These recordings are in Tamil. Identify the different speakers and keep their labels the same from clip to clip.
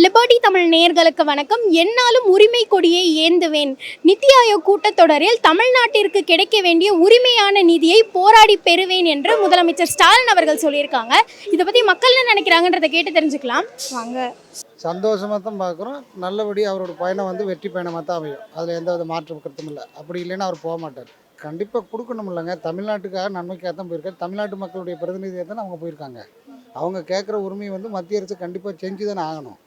Speaker 1: லிபர்டி தமிழ் நேயர்களுக்கு வணக்கம். என்னாலும் உரிமை கொடியை ஏந்துவேன். நித்தி ஆயோக் கூட்டத்தொடரில் தமிழ்நாட்டிற்கு கிடைக்க வேண்டிய உரிமையான நிதியை போராடி பெறுவேன் என்று முதலமைச்சர் ஸ்டாலின் அவர்கள் சொல்லியிருக்காங்க. இதை பற்றி மக்கள் என்ன நினைக்கிறாங்கன்றதை கேட்டு தெரிஞ்சுக்கலாம். வாங்க.
Speaker 2: சந்தோஷமாக தான் பார்க்குறோம். நல்லபடி அவரோட பயணம் வந்து வெற்றி பயணமாக தான் அமையும். அதில் எந்த வித மாற்று கருத்தும் இல்லை. அப்படி இல்லைன்னா அவர் போக மாட்டார். கண்டிப்பாக கொடுக்கணும் இல்லைங்க. தமிழ்நாட்டுக்காக நன்மைக்காக தான் போயிருக்காரு. தமிழ்நாட்டு மக்களுடைய பிரதிநிதியாக தானே அவங்க போயிருக்காங்க. அவங்க கேட்குற உரிமையை வந்து மத்திய அரசு கண்டிப்பாக செஞ்சு தானே ஆகணும்.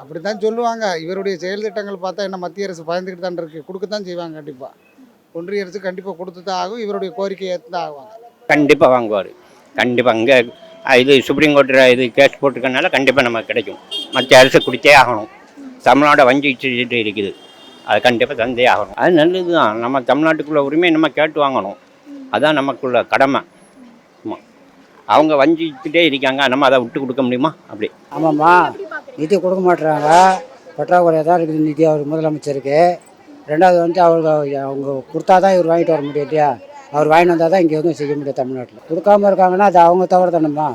Speaker 2: அப்படி தான் சொல்லுவாங்க. இவருடைய செயல் திட்டங்கள் பார்த்தா என்ன மத்திய அரசு பயந்துக்கிட்டு தான் இருக்குது கொடுக்க தான் செய்வாங்க கண்டிப்பாக ஒன்றிய அரசு கண்டிப்பாக கொடுத்து தான் ஆகும். இவருடைய கோரிக்கையை ஏற்று தான் ஆகுவாங்க
Speaker 3: கண்டிப்பாக வாங்குவார் கண்டிப்பாக இங்கே இது சுப்ரீம் கோர்ட்டில் இது கேஸ் போட்டிருக்கனால கண்டிப்பாக நமக்கு கிடைக்கும். மத்திய அரசு கொடுத்தே ஆகணும். தமிழ்நாடை வஞ்சிச்சுட்டு இருக்குது. அது கண்டிப்பாக தந்தே ஆகணும். அது நல்லது தான் நம்ம தமிழ்நாட்டுக்குள்ள உரிமையை நம்ம கேட்டு வாங்கணும். அதான் நமக்குள்ள கடமை. ஆமாம் அவங்க வஞ்சிச்சுட்டே இருக்காங்க. நம்ம அதை விட்டு கொடுக்க முடியுமா? அப்படி.
Speaker 4: ஆமாம்மா. நிதி கொடுக்க மாட்டுறாங்க பற்றாக்குறையாக தான் இருக்குது நிதி அவர் முதலமைச்சருக்கு. ரெண்டாவது வந்து அவருக்கு அவங்க கொடுத்தா தான் இவர் வாங்கிட்டு வர முடியும் இல்லையா? அவர் வாங்கிட்டு வந்தால் தான் இங்கே எதுவும் செய்ய முடியும் தமிழ்நாட்டில். கொடுக்காம இருக்காங்கன்னா அது அவங்க தவறு தானம்மா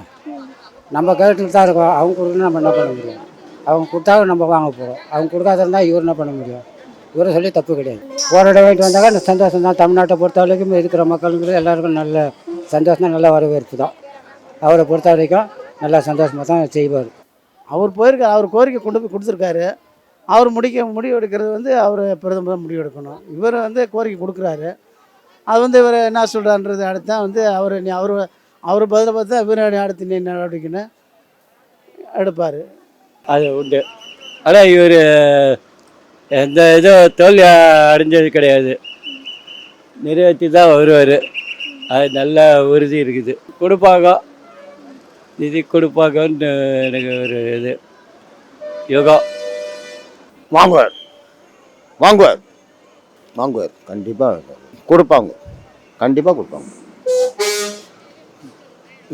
Speaker 4: நம்ம கேட்டுட்டு தான் இருக்கோம். அவங்க கொடுக்கணும் நம்ம என்ன பண்ண முடியும்? அவங்க கொடுத்தா நம்ம வாங்க போகிறோம் அவங்க கொடுக்காத இருந்தால் இவர் என்ன பண்ண முடியும்? இவரை சொல்லி தப்பு கிடையாது. போராட வாங்கிட்டு வந்தாங்க இந்த சந்தோஷம் தான். தமிழ்நாட்டை பொறுத்த வரைக்கும் இருக்கிற மக்களுக்கு எல்லாருக்கும் நல்ல சந்தோஷம் தான் நல்ல வரவேற்பு தான். அவரை பொறுத்த வரைக்கும் நல்லா சந்தோஷமாக தான் செய்வார்.
Speaker 5: அவர் போயிருக்கார் அவர் கோரிக்கை கொண்டு போய் கொடுத்துருக்காரு. அவர் முடிக்க முடிவு எடுக்கிறது வந்து அவர் பிரதமர் முடிவு எடுக்கணும் இவர் வந்து கோரிக்கை கொடுக்குறாரு. அது வந்து இவர் என்ன சொல்கிறான்றது அடுத்து தான் வந்து அவர் நீ அவர் அவர் பதில் பார்த்து இவர் அடுத்து நீ நடவடிக்கைன்னு எடுப்பார்.
Speaker 6: அது உண்டு. ஆனால் இவர் எந்த இதோ தோல்வி அடைஞ்சது கிடையாது. நிறைவேற்றி தான் வருவார். அது நல்ல உறுதி இருக்குது. கொடுப்பாங்க. நிதி கொடுப்பாங்கன்னு எனக்கு ஒரு இது. யோகம்
Speaker 7: வாங்குவார். வாங்குவார். வாங்குவார். கண்டிப்பாக கொடுப்பாங்க. கண்டிப்பாக கொடுப்பாங்க.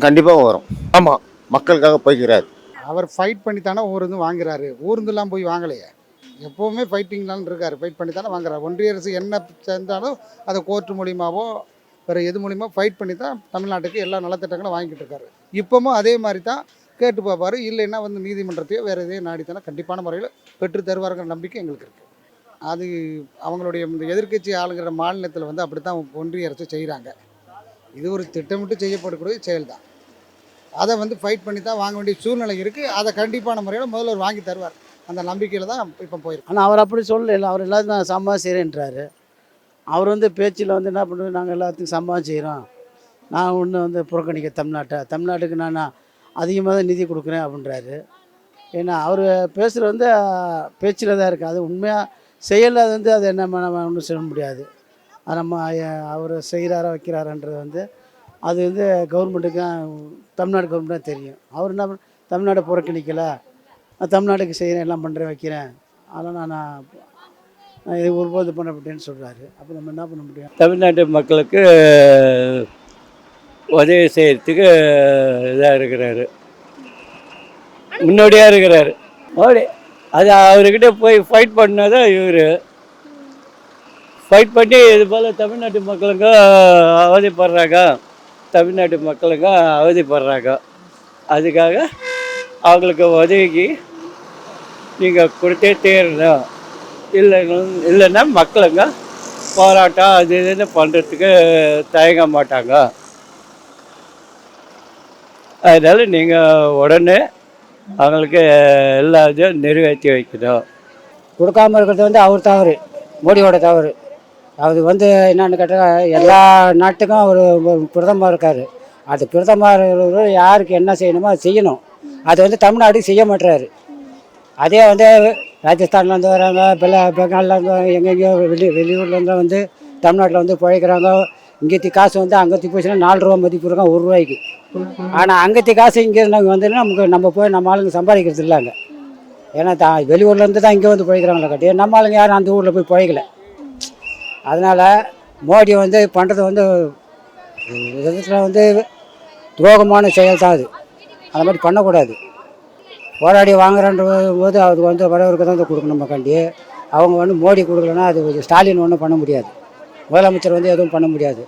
Speaker 7: கண்டிப்பாக வரும். ஆமாம் மக்களுக்காக போய்க்கிறார்.
Speaker 2: அவர் ஃபைட் பண்ணி தானே ஊருந்து வாங்குறாரு. ஊருந்துலாம் போய் வாங்கலையே. எப்போவுமே ஃபைட்டிங்லாம் இருக்காரு. ஃபைட் பண்ணி தானே வாங்குறாரு. ஒன்றிய அரசு என்ன சேர்ந்தாலும் அதை கோர்ட் மூலியமாவோ வேறு எது மூலியமாக ஃபைட் பண்ணி தான் தமிழ்நாட்டுக்கு எல்லா நலத்திட்டங்களும் வாங்கிட்டு இருக்காரு. இப்போவும் அதே மாதிரி தான் கேட்டு பார்ப்பார். இல்லைன்னா வந்து நீதிமன்றத்தையோ வேறு எதையும் நாடித்தானே கண்டிப்பான முறையில் பெற்று தருவாருங்கிற நம்பிக்கை எங்களுக்கு இருக்குது அது அவங்களுடைய இந்த எதிர்க்கட்சி ஆளுங்கிற மாநிலத்தில் வந்து அப்படி தான் ஒன்றிய அரசு செய்கிறாங்க இது ஒரு திட்டமிட்டு செய்யப்படக்கூடிய செயல் தான் அதை வந்து ஃபைட் பண்ணி தான் வாங்க வேண்டிய சூழ்நிலை இருக்குது அதை கண்டிப்பான முறையில் முதல்வர் வாங்கி தருவார். அந்த நம்பிக்கையில் தான் இப்போ போயிருக்கு.
Speaker 5: ஆனால் அவர் அப்படி சொல்லல. அவர் எல்லாத்தையும் நான் சம்பவம் செய்கிறேன்றாரு அவர் வந்து பேச்சில் வந்து என்ன பண்ணுறது நாங்கள் எல்லாத்துக்கும் சம்பவம் செய்கிறோம் நான் ஒன்று வந்து புறக்கணிக்க தமிழ்நாட்டை. தமிழ்நாட்டுக்கு நான் அதிகமாக தான் நிதி கொடுக்குறேன் அப்படின்றாரு. ஏன்னா அவர் பேசுகிறது வந்து பேச்சில் தான் இருக்குது அது உண்மையாக செயலில் அது வந்து அது என்ன நம்ம ஒன்றும் சொல்ல முடியாது. அது நம்ம அவர் செய்கிறாரா வைக்கிறாரான்றது வந்து அது வந்து கவர்மெண்ட்டுக்கும் தமிழ்நாடு கவர்மெண்ட் தான் தெரியும். அவர் என்ன பண்ண- புறக்கணிக்கலை. நான் தமிழ்நாட்டுக்கு செய்கிறேன் எல்லாம் பண்ணுறேன் வைக்கிறேன். அதெல்லாம் நான் இது ஒருபோது பண்ணப்பட்டேன்னு சொல்கிறாரு அப்போ நம்ம என்ன பண்ண முடியும்?
Speaker 6: தமிழ்நாட்டு மக்களுக்கு உதவி செய்கிறதுக்கு இதாக இருக்கிறாரு. முன்னோடியாக இருக்கிறாரு. மோடி அது அவர்கிட்ட போய் ஃபைட் பண்ணாதான் இவர். ஃபைட் பண்ணி இது போல் தமிழ்நாட்டு மக்களுங்க அவதிப்படுறாங்க. தமிழ்நாட்டு மக்களுங்க அவதிப்படுறாங்க. அதுக்காக அவங்களுக்கு உதவிக்கு நீங்கள் கொடுத்தே தீரணும். இல்லை இல்லைன்னா மக்களுங்க போராட்டம் அது இதுன்னு பண்ணுறதுக்கு தயங்க மாட்டாங்க. அதனால் நீங்கள் உடனே அவங்களுக்கு எல்லா இதையும் நிறைவேற்றி வைக்கணும்.
Speaker 4: கொடுக்காம இருக்கிறது வந்து அவர் தவறு மோடியோட தவறு. அது வந்து என்னென்னு கேட்டால் எல்லா நாட்டுக்கும் அவர் பிரதமர் இருக்கார். அது பிரதமர் யாருக்கு என்ன செய்யணுமோ அது செய்யணும். அது வந்து தமிழ்நாட்டுக்கு செய்ய மாட்டுறாரு அதே வந்து ராஜஸ்தான்லேருந்து வராங்க பெல பெங்கால்லேருந்து எங்கெங்கேயோ வெளி வெளியூர்லேருந்து வந்து தமிழ்நாட்டில் வந்து பிழைக்கிறாங்க. இங்கேத்தி காசு வந்து அங்கத்தி போச்சுன்னா நாலு ரூபா மதிப்பு இருக்கும் ஒரு ரூபாய்க்கு. ஆனால் அங்கத்தி காசு இங்கே நாங்கள் வந்து நமக்கு நம்ம போய் நம்ம ஆளுங்க சம்பாதிக்கிறது இல்லை அங்கே. ஏன்னா தான் வெளியூர்லேருந்து தான் இங்கே வந்து பிழைக்கிறாங்களே கட்டி நம்ம ஆளுங்க யாரும் அந்த ஊரில் போய் பிழைக்கல. அதனால் மோடி வந்து பண்ணுறது வந்து விதத்தில் வந்து துரோகமான செயல் தான் அது. அந்த மாதிரி பண்ணக்கூடாது. போராடி வாங்குறன்ற போது அவருக்கு வந்து வரவருக்கு தான் வந்து கொடுக்கணும் மக்காண்டி அவங்க வந்து மோடி கொடுக்கலன்னா அது ஸ்டாலின் ஒன்றும் பண்ண முடியாது. முதலமைச்சர் வந்து எதுவும் பண்ண முடியாது.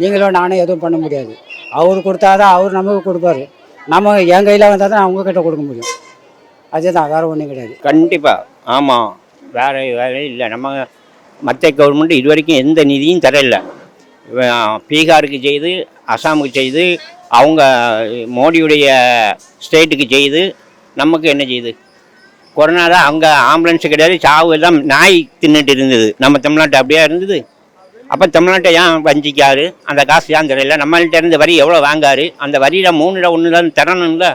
Speaker 4: நீங்களும் நானும் எதுவும் பண்ண முடியாது. அவர் கொடுத்தா தான் அவர் நமக்கு கொடுப்பாரு. நம்ம என் கையில் வந்தால் தான் அவங்க கிட்ட கொடுக்க முடியும். அதுதான் வேறு ஒன்றும் கிடையாது.
Speaker 3: கண்டிப்பாக ஆமாம் வேறு வேற இல்லை. நம்ம மற்ற கவர்மெண்ட் இது வரைக்கும் எந்த நிதியும் தரல. பீகாருக்கு செய்து அசாமுக்கு செய்து அவங்க மோடியுடைய ஸ்டேட்டுக்கு செய்து நமக்கு என்ன செய்யுது? கொரோனா தான் அங்கே ஆம்புலன்ஸு கிடையாது சாவு எல்லாம் நாய் தின்னுட்டு இருந்தது. நம்ம தமிழ்நாட்டு அப்படியே இருந்தது? அப்போ தமிழ்நாட்டை ஏன் வஞ்சிக்காரு? அந்த காசு ஏன் தரையில் நம்மள்கிட்ட இருந்து வரி எவ்வளோ வாங்காரு? அந்த வரியில் மூணுல ஒன்று தான் தரணும்ல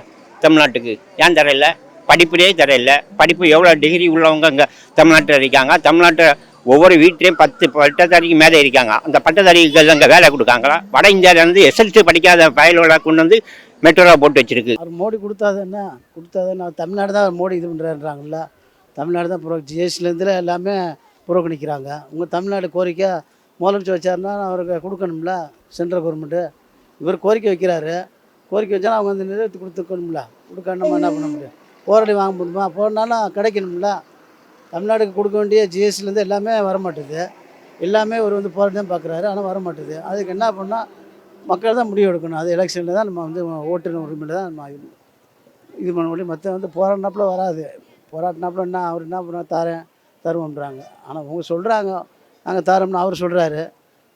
Speaker 3: தமிழ்நாட்டுக்கு. ஏன் தரல? படிப்புலேயே தரல. படிப்பு எவ்வளோ டிகிரி உள்ளவங்க இங்கே தமிழ்நாட்டில் இருக்காங்க. தமிழ்நாட்டை ஒவ்வொரு வீட்லேயும் பத்து பட்டதாரிக்கு மேலே இருக்காங்க. அந்த பட்டதாரிகள் அங்கே வேலை கொடுக்காங்களா? வட இந்தியாவிலேருந்து எஸ்எல்சி படிக்காத பயல்களை கொண்டு வந்து மெட்ரோவில் போட்டு வச்சிருக்கு.
Speaker 5: அவர் மோடி கொடுத்தாது என்ன? கொடுத்தாது என்ன? தமிழ்நாடு தான் மோடி இது பண்ணுறாருன்றாங்கல்ல தமிழ்நாடு தான் புற ஜிஎஸ்டிலேருந்து எல்லாமே புறக்கணிக்கிறாங்க. உங்கள் தமிழ்நாடு கோரிக்கை முதலமைச்சர் வச்சாருன்னா அவருக்கு கொடுக்கணும்ல சென்ட்ரல் கவர்மெண்ட்டு இவர் கோரிக்கை வைக்கிறாரு. கோரிக்கை வச்சா அவங்க வந்து நிறைவேற்றி கொடுத்துக்கணும்ல. கொடுக்க நம்ம என்ன பண்ண முடியும்? போராடி வாங்க முடியுமா? போனாலும் கிடைக்கணும்ல. தமிழ்நாடுக்கு கொடுக்க வேண்டிய ஜிஎஸ்டிலேருந்து எல்லாமே வரமாட்டுது. எல்லாமே ஒரு வந்து போராட்டம் தான் பார்க்குறாரு ஆனால் வரமாட்டுது. அதுக்கு என்ன பண்ணால் மக்கள் தான் முடிவு எடுக்கணும். அது எலெக்ஷனில் தான் நம்ம வந்து ஓட்டுநர் உரிமையில் தான் நம்ம இது- இது பண்ண முடியும். மற்ற வந்து போராடினாப்புல வராது. போராட்டினாப்புல என்ன அவர் என்ன பண்ண தரேன் தருவோம்ன்றாங்க. ஆனால் அவங்க சொல்கிறாங்க நாங்கள் தரோம்னு அவர் சொல்கிறாரு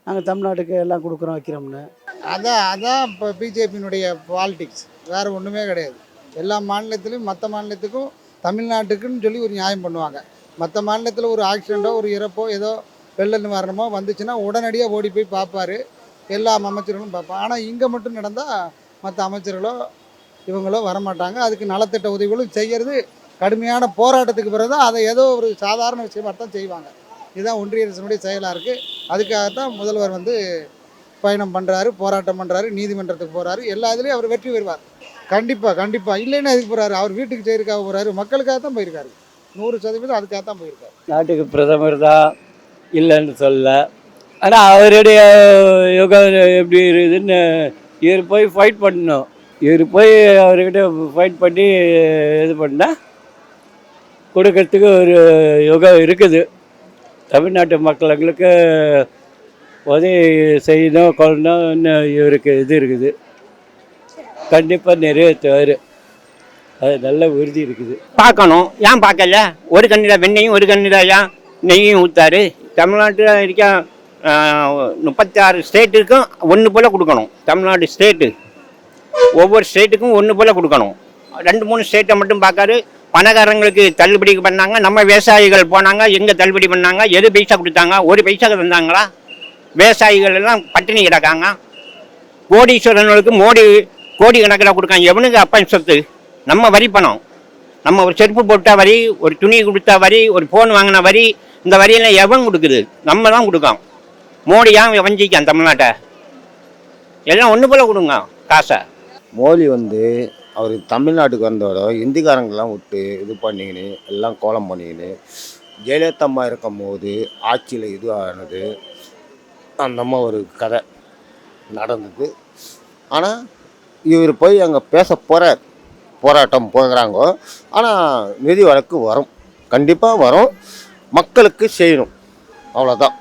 Speaker 5: நாங்கள் தமிழ்நாட்டுக்கு எல்லாம் கொடுக்குறோம் வைக்கிறோம்னு.
Speaker 2: அதான் அதான் இப்போ பிஜேபியினுடைய பாலிடிக்ஸ் வேறு ஒன்றுமே கிடையாது. எல்லா மாநிலத்திலையும் மற்ற மாநிலத்துக்கும் தமிழ்நாட்டுக்குன்னு சொல்லி ஒரு நியாயம் பண்ணுவாங்க. மற்ற மாநிலத்தில் ஒரு ஆக்சிடெண்ட்டோ ஒரு இறப்போ ஏதோ வெள்ள நிவாரணமோ வந்துச்சுன்னா உடனடியாக ஓடி போய் பார்ப்பாரு. எல்லா அமைச்சர்களும் பார்ப்பான் ஆனால் இங்கே மட்டும் நடந்தால் மற்ற அமைச்சர்களோ இவங்களோ வரமாட்டாங்க. அதுக்கு நலத்திட்ட உதவிகளும் செய்கிறது கடுமையான போராட்டத்துக்கு பிறகு தான் அதை ஏதோ ஒரு சாதாரண விஷயமாக தான் செய்வாங்க. இதுதான் ஒன்றிய அரசினுடைய செயலாக இருக்குது அதுக்காகத்தான் முதல்வர் வந்து பயணம் பண்ணுறாரு போராட்டம் பண்ணுறாரு நீதிமன்றத்துக்கு போகிறாரு எல்லா இதுலேயும் அவர் வெற்றி பெறுவார். கண்டிப்பாக கண்டிப்பாக இல்லைன்னா அதுக்கு போகிறாரு அவர் வீட்டுக்கு செய்யறதுக்காக போகிறாரு மக்களுக்காக தான் போயிருக்காரு. நூறு சதவீதம் அதுக்காக தான் போயிருக்காரு.
Speaker 6: நாட்டுக்கு பிரதமர் தான் இல்லைன்னு சொல்ல. ஆனால் அவருடைய யோகா எப்படி இருக்குதுன்னு இவர் போய் ஃபைட் பண்ணணும். இவர் போய் அவர்கிட்ட ஃபைட் பண்ணி இது பண்ணால் கொடுக்கறதுக்கு ஒரு யோகா இருக்குது. தமிழ்நாட்டு மக்களுக்கு உதவி செய்யணும் கொள்ளணும்னு இவருக்கு இது இருக்குது. கண்டிப்பாக நிறைவேற்றுவார். அது நல்ல உறுதி இருக்குது.
Speaker 3: பார்க்கணும். ஏன் பார்க்கல? ஒரு கண்ணில் வெண்ணையும் ஒரு கண்ணில் ஏன் நெய்யும் ஊற்றாரு தமிழ்நாட்டில் இருக்க முப்பத்தி ஆறு ஸ்டேட்டுக்கும் ஒன்று போல் கொடுக்கணும். தமிழ்நாடு ஸ்டேட்டு. ஒவ்வொரு ஸ்டேட்டுக்கும் ஒன்று போல் கொடுக்கணும். ரெண்டு மூணு ஸ்டேட்டை மட்டும் பார்க்காரு. பணக்காரங்களுக்கு தள்ளுபடி பண்ணாங்க. நம்ம விவசாயிகள் போனாங்க. எங்கே தள்ளுபடி பண்ணாங்க? எது பைசா கொடுத்தாங்க? ஒரு பைசா தந்தாங்களா? விவசாயிகள் எல்லாம் பட்டினி கிடக்காங்க. கோடீஸ்வரனுக்கு மோடி கோடி கணக்கில் கொடுக்கான் எவனுக்கு அப்பன் சொத்து? நம்ம வரி பணம். நம்ம ஒரு செருப்பு போட்டால் வரி ஒரு துணி கொடுத்தா வரி ஒரு ஃபோன் வாங்கின வரி இந்த வரியெல்லாம் எவன் கொடுக்குது? நம்ம தான் கொடுக்கோம். மோடி வஞ்சிக்கான் தமிழ்நாட்டை? எல்லாம் ஒன்று போல் கொடுங்க காசை.
Speaker 7: மோடி வந்து அவர் தமிழ்நாட்டுக்கு வந்தோட இந்திக்காரங்கெல்லாம் விட்டு இது பண்ணிக்கின்னு எல்லாம் கோலம் பண்ணிக்கின்னு ஜெயலலிதா அம்மா இருக்கும் போது ஆட்சியில் இது ஆனது அந்த அம்மா ஒரு கதை நடந்தது. ஆனால் இவர் போய் அங்கே பேச போகிறார் போராட்டம் போகிறாங்க ஆனால் நிதி வழக்கு வரும். கண்டிப்பாக வரும். மக்களுக்கு செய்யணும். அவ்வளோதான்